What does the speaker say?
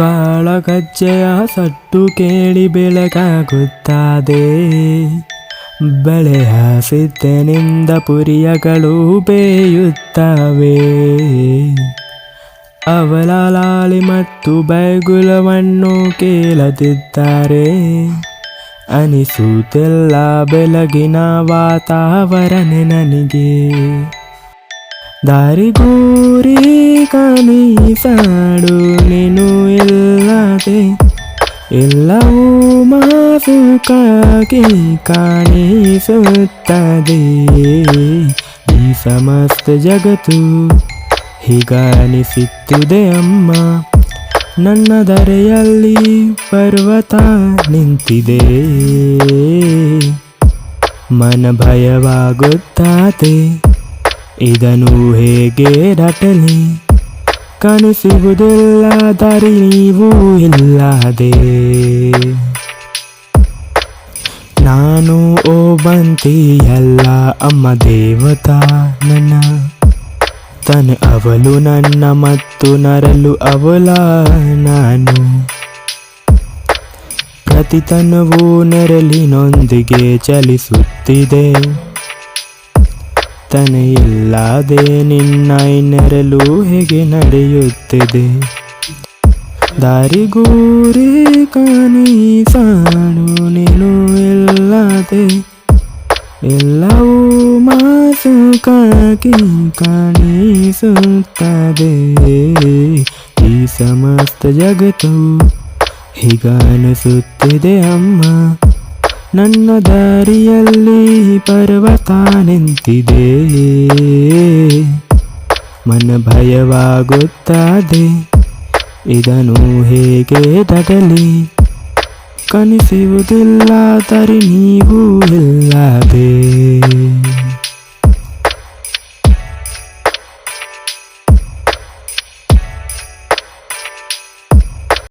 ಕಾಳಗಜ್ಜೆಯ ಸಟ್ಟು ಕೇಳಿ ಬೆಳಕಾಗುತ್ತದೆ ಬಳೆಯ ಸಿದ್ದನಿಂದ ಪುರಿಯಗಳು ಬೇಯುತ್ತವೆ. ಅವಳ ಲಾಳಿ ಮತ್ತು ಬೈಗುಲವನ್ನು ಕೇಳದಿದ್ದಾರೆ ಅನಿಸುತ್ತಿಲ್ಲ ಬೆಳಗಿನ ವಾತಾವರಣ ನನಗೆ. ದಾರಿಗೂರಿ ಕನೀಸಾಡು ನೀನು ಇಲ್ಲದೆ ಎಲ್ಲವೂ ಮಾಸುಕಾಗಿ ಕಾಣಿಸುತ್ತದೆ. ಈ ಸಮಸ್ತ ಜಗತ್ತು ಹೀಗಾನಿಸುತ್ತಿದೆ ಅಮ್ಮ. ನನ್ನ ದರೆಯಲ್ಲಿ ಪರ್ವತ ನಿಂತಿದೆ. ಮನ ಭಯವಾಗುತ್ತದೆ ಇದನ್ನು ಹೇಗೆ ದಾಟಲಿ? ಕಾಣಿಸುವುದಿಲ್ಲ, ದಾರಿ ನೀವು ಇಲ್ಲದೆ. ನಾನು ಓ ಬಂತಿಯಲ್ಲ, ಅಮ್ಮ ದೇವತಾ ನನ್ನ. ತನು ಅವಳು ನನ್ನ ಮತ್ತು ನರಲು ಅವಳ ನಾನು. ಪ್ರತಿ ಪ್ರತಿತನವು ನೆರಳಿನೊಂದಿಗೆ ಚಲಿಸುತ್ತಿದೆ. ತನೆ ಇಲ್ಲದೆ ನಿನ್ನ ನೆರಳು ಹೇಗೆ ನಡೆಯುತ್ತಿದೆ? ದಾರಿಗೂರಿ ಕಾಣಿಸಾಡು ನೀನು ಇಲ್ಲದೆ, ಎಲ್ಲವೂ ಮಾಸುಕಾಗಿ ಕಾಣಿಸುತ್ತದೆ. ಈ ಸಮಸ್ತ ಜಗತ್ತು ಹೀಗನಿಸುತ್ತಿದೆ ಅಮ್ಮ. ನನ್ನ ದಾರಿಯಲ್ಲಿ ಪರ್ವತ ನಿಂತಿದೆ ಮನ ಭಯವಾಗುತ್ತದೆ. ಇದನ್ನು ಹೇಗೆ ತಗಲಿ ಕನಿಸುವುದಿಲ್ಲ ತರಿ ನೀವು ಇಲ್ಲದೆ